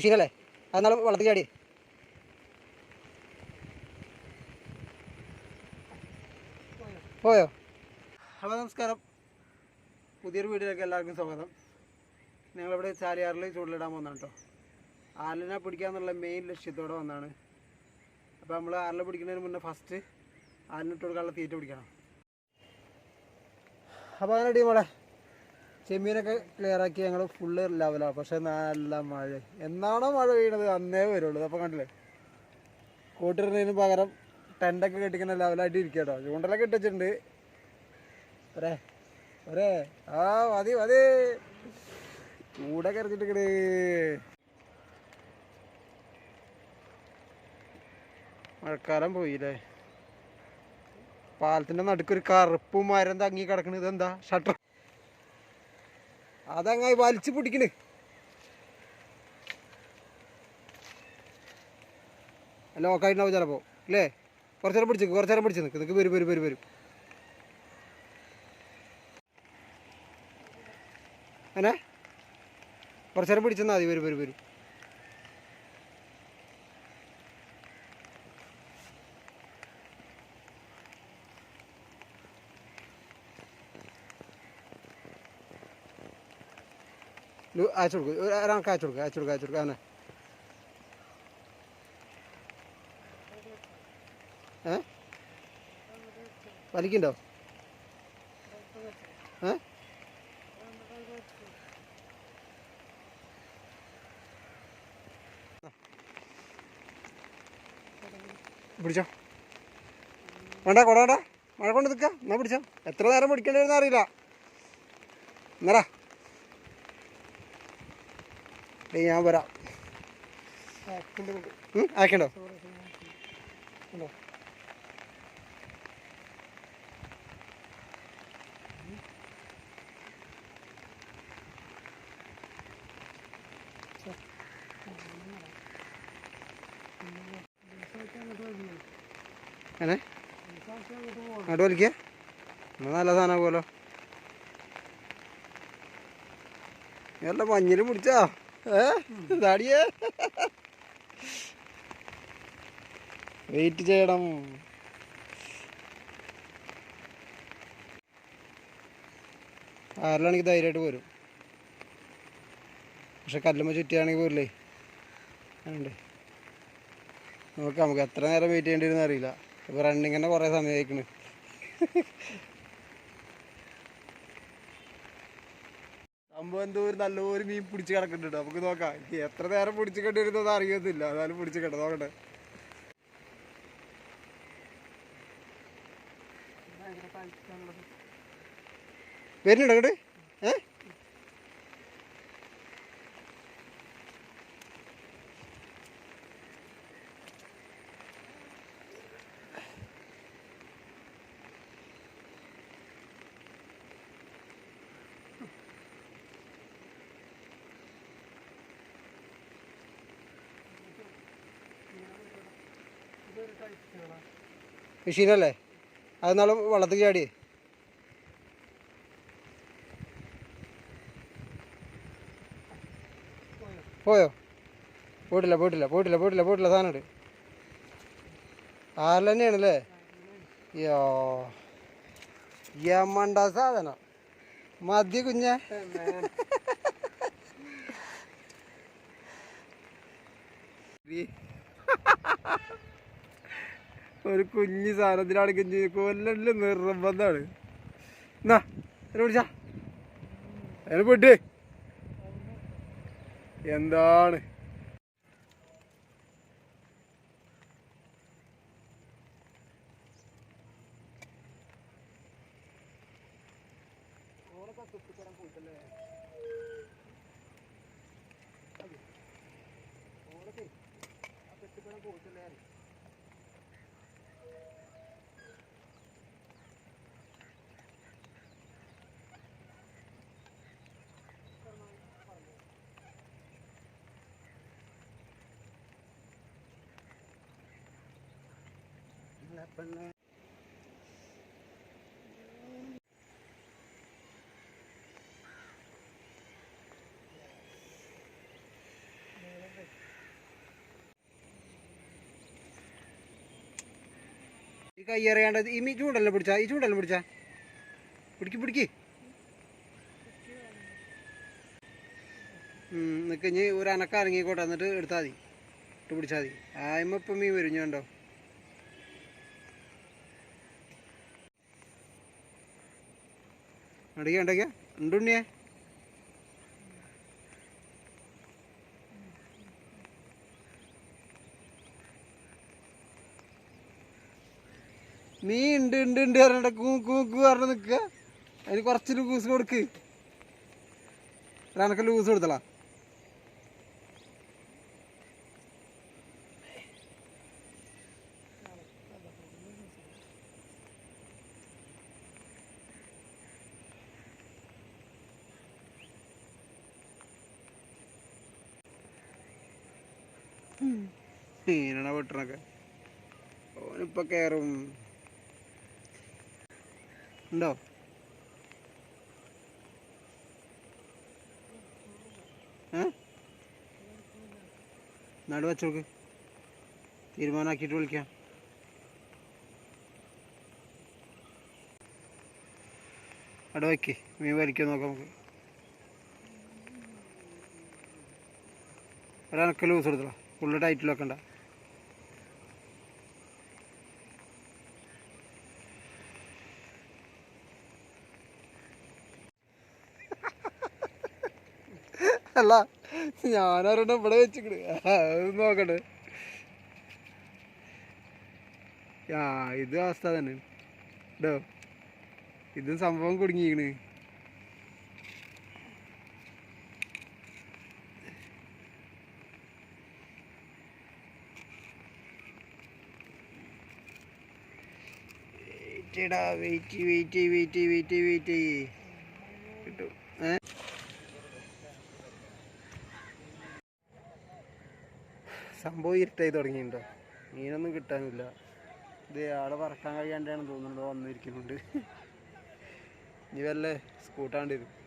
മെഷീനല്ലേ? അതെന്നാലും വെള്ളത്തിൽ ചാടി പോയോ? ഹലോ നമസ്കാരം. പുതിയൊരു വീഡിയോയിലേക്ക് എല്ലാവർക്കും സ്വാഗതം. ഞങ്ങളിവിടെ ചാലിയാറിൽ ചൂടിലിടാൻ വന്നാണ് കേട്ടോ ആലിനെ പിടിക്കാന്നുള്ള മെയിൻ ലക്ഷ്യത്തോടെ വന്നാണ് അപ്പോൾ നമ്മൾ ആലിനെ പിടിക്കുന്നതിന് മുന്നേ ഫസ്റ്റ് ആലിനിട്ട് കൊടുക്കാനുള്ള തീറ്റ പിടിക്കണം. അപ്പോൾ അങ്ങനെ ടീമോളെ ചെമ്മീനൊക്കെ ക്ലിയർ ആക്കി ഞങ്ങൾ ഫുള്ള് ലെവലാണ് പക്ഷെ നല്ല മഴ. എന്നാണോ മഴ പെയ്യണത്? അന്നേ വരുള്ളൂ. അപ്പോൾ കണ്ടില്ലേ? കൂട്ടിരുന്നതിന് പകരം ടെന്റൊക്കെ കെട്ടിക്കുന്ന ലെവലായിട്ട് ഇരിക്കുക കേട്ടോ ചൂണ്ടലൊക്കെ ഇട്ടിട്ടുണ്ട് ഒരേ ഒരേ. ആ മതി മതി. ചൂടൊക്കെ എറിഞ്ഞിട്ട് മഴക്കാലം പോയില്ലേ? പാലത്തിന്റെ നടുക്കൊരു കറുപ്പും മരം തങ്ങി കിടക്കണത് എന്താ? ഷട്ടർ അതങ്ങായി വലിച്ചു പിടിക്കണ്. ലോക്കായിട്ടുണ്ടാവും ചിലപ്പോ. അല്ലേ? കുറച്ചേരം പിടിച്ചു കുറച്ചേരം പിടിച്ചു നിൽക്ക് നിൽക്ക് വരും വരും വരും വരും. അങ്ങനെ കുറച്ചേരം പിടിച്ചെന്നാൽ മതി. വരും വരും വരും. അയച്ചു കൊടുക്കും ഒരാൾക്ക് അയച്ചു കൊടുക്കുക അയച്ചു കൊടുക്കുക അയച്ചു കൊടുക്കുക അങ്ങനെ ഏ വലിക്കണ്ടോ ഏ പിടിച്ചോ. വേണ്ട കൊട മഴ കൊണ്ട് നിൽക്കാം. എന്നാ പിടിച്ചോ. എത്ര നേരം പിടിക്കേണ്ടി അറിയില്ല. എന്നാ ഡേ ഞാൻ വരാം. ആക്കണ്ടോ എന്നാ? നല്ല സാധനമാകുമല്ലോ. നല്ല മഞ്ഞിൽ പിടിച്ചാ താടിയേ വെയിറ്റ് ചെയ്യണം. ആരിലാണെങ്കിൽ ധൈര്യമായിട്ട് പോരും. പക്ഷെ കല്ലുമ്മ ചുറ്റിയാണെങ്കിൽ പോരില്ലേ? അതുകൊണ്ട് നോക്കാം നമുക്ക് എത്ര നേരം വെയിറ്റ് ചെയ്യേണ്ടി വരുന്ന അറിയില്ല ഇപ്പോൾ റണ്ണിങ്ങിന്റെ കുറേ സമയം ആയിക്കണ് സംഭവം എന്തോ ഒരു നല്ലൊരു മീൻ പിടിച്ച് കിടക്കുന്നുണ്ട്. നമുക്ക് നോക്കാം. എത്ര നേരം പിടിച്ച് കണ്ടിരുന്നത് അറിയത്തില്ല. എന്നാലും പിടിച്ച് കിട നോക്കട്ടെ. വരുന്നുണ്ടോ അങ്ങോട്ട് ഏ? മെഷീനല്ലേ? അത് നാളെ വെള്ളത്തിൽ ചാടി. പോയോ? പോയിട്ടില്ല പോയിട്ടില്ല പോയിട്ടില്ല പോയിട്ടില്ല പോയിട്ടില്ല സാധനം ആറിൽ തന്നെയാണല്ലേ? യോ യമണ്ട സാധനം. മതി കുഞ്ഞെ. ഒരു കുഞ്ഞു സാധനത്തിനാണെങ്കിൽ കൊല്ലല്ല നിർബന്ധമാണ്. എന്നാ എന്നെ പിടിച്ചാ. എന്നെ പോയിട്ട് എന്താണ്? പോയിട്ടല്ലേ? അല്ല പെണ്ണ് ഈ കൈ അറിയാണ്ടത് ഈ ചൂണ്ടല്ലോ പിടിച്ചാ ഈ ചൂണ്ടല്ലോ പിടിച്ചാ. പിടിക്ക് പിടിക്ക്. നിൽക്ക് ഇനി ഒരു അനക്ക അനങ്ങിക്കോട്ടെ എന്നിട്ട് എടുത്താൽ മതി. ഇട്ട് പിടിച്ചാൽ മതി. ആയ്മ ഇപ്പം മീൻ വരും ഞാൻ ഉണ്ടോ ഉണ്ടാക്കിയ നീ ഉണ്ട് ഉണ്ട് ഉണ്ട് പറഞ്ഞിട്ട് കൂ കൂ കൂ പറഞ്ഞ് നിൽക്കുക അതിന് കുറച്ച് ലൂസ് കൊടുക്ക്. എനക്ക് ലൂസ് കൊടുത്തളാ. മീനാണ് വെട്ടണൊക്കെ ഓനിപ്പോ കയറും ഉണ്ടോ? നടു വച്ചോക്ക്. തീരുമാനാക്കിയിട്ട് വിളിക്കാം. അവിടെ വയ്ക്ക്. മീൻ വലിക്കാൻ നോക്കാം നമുക്ക്. ഒരനക്ക് ലൂസ് എടുത്തോ? ഫുള്ള് ടൈറ്റിൽ വെക്കണ്ട. അല്ല ഞാനൊരെണ്ണം ഇവിടെ വെച്ചിട്ട് നോക്കട്ടെ. ഇത് അവസ്ഥ തന്നെ. ഇതും സംഭവം കുടുങ്ങിക്കണ്. Wait wait wait wait wait wait. കിട്ടും. സംഭവം ഇരുട്ടായി തുടങ്ങിയിട്ടുണ്ടോ മീനൊന്നും കിട്ടാനില്ല. ഇത് ആളെ പറക്കാൻ കഴിയാണ്ടാണ് തോന്നുന്നുണ്ടോ വന്നിരിക്കുന്നുണ്ട്. ഇനി വല്ല സ്കൂട്ടാണ്ടിരുന്നു വരും.